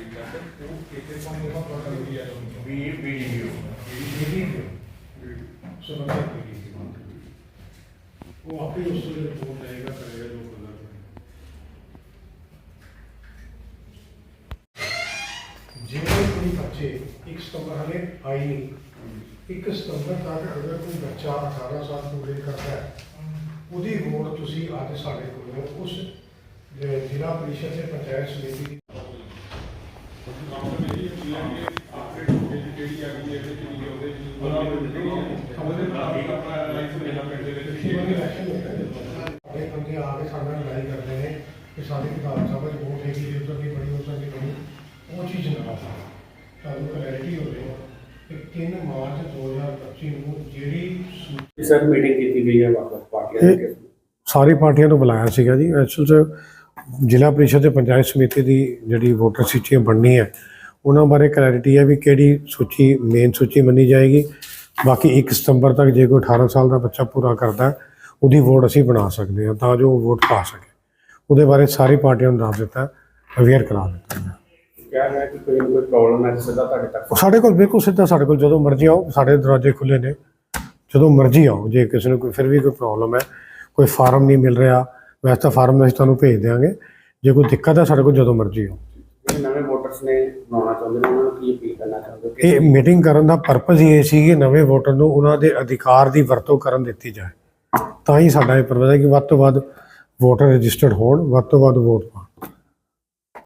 ਠੀਕ ਉਹ ਆਪੇ ਉਸ ਤੋਂ ਰਿਪੋਰਟ ਆਏਗਾ ਕਰੇਗਾ ਜੋ ਕਰਨਾ ਜਿਹੜੇ ਕੋਈ ਬੱਚੇ ਇੱਕ ਸਤੰਬਰ ਹਲੇ ਆਈ ਨਹੀਂ ਇੱਕ ਸਤੰਬਰ ਤੱਕ ਅਗਰ ਕੋਈ ਬੱਚਾ 18 ਸਾਲ ਪੂਰੇ ਕਰਦਾ ਹੈ ਉਹਦੀ ਵੋਟ ਤੁਸੀਂ ਅੱਜ ਸਾਡੇ ਕੋਲ ਉਸ ਜ਼ਿਲ੍ਹਾ ਪਰਿਸ਼ਦ ਤੇ ਪੰਚਾਇਤ ਸਮਿਤੀ ਦੀ ਸਾਡੇ ਬੰਦੇ ਆ ਕੇ ਸਾਡੇ ਨਾਲ ਲੜਾਈ ਕਰਦੇ ਨੇ ਕਿ ਸਾਡੀ ਵਿਧਾਨ ਸਭਾ ਚ ਵੋਟ ਹੈਗੀ ਜੇ ਉਧਰ ਨਹੀਂ ਬਣੀ ਉਧਰ ਨਹੀਂ ਬਣੀ ਉਹ ਚੀਜ਼ ਨਾ ਪਤਾ ਤੁਹਾਨੂੰ ਕਲੈਰਿਟੀ ਹੋਵੇ ਕਿ 3 ਮਾਰਚ 2025 ਨੂੰ ਜਿਹੜੀ ਸੂ- ਸਰ ਮੀਟਿੰਗ ਕੀਤੀ ਗਈ ਹੈ ਵੱਖ ਵੱਖ ਪਾਰਟੀਆਂ ਦੇ ਸਾਰੀ ਪਾਰਟੀਆਂ ਨੂੰ ਬੁਲਾਇਆ ਸੀਗਾ ਜੀ। ਐਕਚੁਅਲ ਚ ਜ਼ਿਲ੍ਹਾ ਪ੍ਰੀਸ਼ਦ ਤੇ ਪੰਚਾਇਤ ਸਮਿਤੀ ਦੀ ਜਿਹੜੀ ਵੋਟਰ ਸੂਚੀਆਂ ਬਣਨੀ ਹੈ ਉਹਨਾਂ ਬਾਰੇ ਕਲੈਰਿਟੀ ਹੈ ਵੀ ਕਿਹੜੀ ਸੂਚੀ ਮੇਨ ਸੂਚੀ ਮੰਨੀ ਜਾਏਗੀ। ਬਾਕੀ 1 ਸਤੰਬਰ ਤੱਕ ਜੇ ਕੋਈ 18 ਸਾਲ ਦਾ ਬੱਚਾ ਪੂਰਾ ਕਰਦਾ ਉਹਦੀ ਵੋਟ ਅਸੀਂ ਬਣਾ ਸਕਦੇ ਹਾਂ ਤਾਂ ਜੋ ਉਹ ਵੋਟ ਪਾ ਸਕੇ। ਉਹਦੇ ਬਾਰੇ ਸਾਰੀ ਪਾਰਟੀਆਂ ਨੂੰ ਦੱਸ ਦਿੱਤਾ ਅਵੇਅਰ ਕਰਾ ਦਿੱਤਾ। ਕਿਹਾ ਹੈ ਕਿ ਕੋਈ ਕੋਈ ਪ੍ਰੋਬਲਮ ਹੈ ਸਿੱਧਾ ਤੁਹਾਡੇ ਤੱਕ? ਸਾਡੇ ਕੋਲ ਬਿਲਕੁਲ ਸਿੱਧਾ ਸਾਡੇ ਕੋਲ ਜਦੋਂ ਮਰਜ਼ੀ ਆਓ ਸਾਡੇ ਦਰਵਾਜ਼ੇ ਖੁੱਲੇ ਨੇ। ਜਦੋਂ ਮਰਜ਼ੀ ਆਓ ਜੇ ਕਿਸੇ ਨੂੰ ਕੋਈ ਫਿਰ ਵੀ ਕੋਈ ਪ੍ਰੋਬਲਮ ਹੈ ਕੋਈ ਫਾਰਮ ਨਹੀਂ ਮਿਲ ਰਿਹਾ ਵੈਸੇ ਤਾਂ ਫਾਰਮ ਅਸੀਂ ਤੁਹਾਨੂੰ ਭੇਜ ਦਿਆਂਗੇ। ਜੇ ਕੋਈ ਦਿੱਕਤ ਹੈ ਸਾਡੇ ਕੋਲ ਜਦੋਂ ਮਰਜ਼ੀ ਆਓ। ਜਿਹੜੇ ਨਵੇਂ ਵੋਟਰਸ ਨੇ ਬਣਾਉਣਾ ਚਾਹੁੰਦੇ ਨੇ ਉਹਨਾਂ ਨੂੰ ਕੀ ਅਪੀਲ ਕਰਨਾ ਚਾਹੁੰਦੇ ਹੋ? ਇਹ ਮੀਟਿੰਗ ਕਰਨ ਦਾ ਪਰਪਸ ਹੀ ਇਹ ਸੀ ਕਿ ਨਵੇਂ ਵੋਟਰ ਨੂੰ ਉਹਨਾਂ ਦੇ ਅਧਿਕਾਰ ਦੀ ਵਰਤੋਂ ਕਰਨ ਦਿੱਤੀ ਜਾਏ। ਤਾਂ ਹੀ ਸਾਡਾ ਇਹ ਪਰਪਸ ਹੈ ਕਿ ਵੱਧ ਤੋਂ ਵੱਧ ਵੋਟਰ ਰਜਿਸਟਰਡ ਹੋਣ ਵੱਧ ਤੋਂ ਵੱਧ ਵੋਟ ਪਾਉਣ।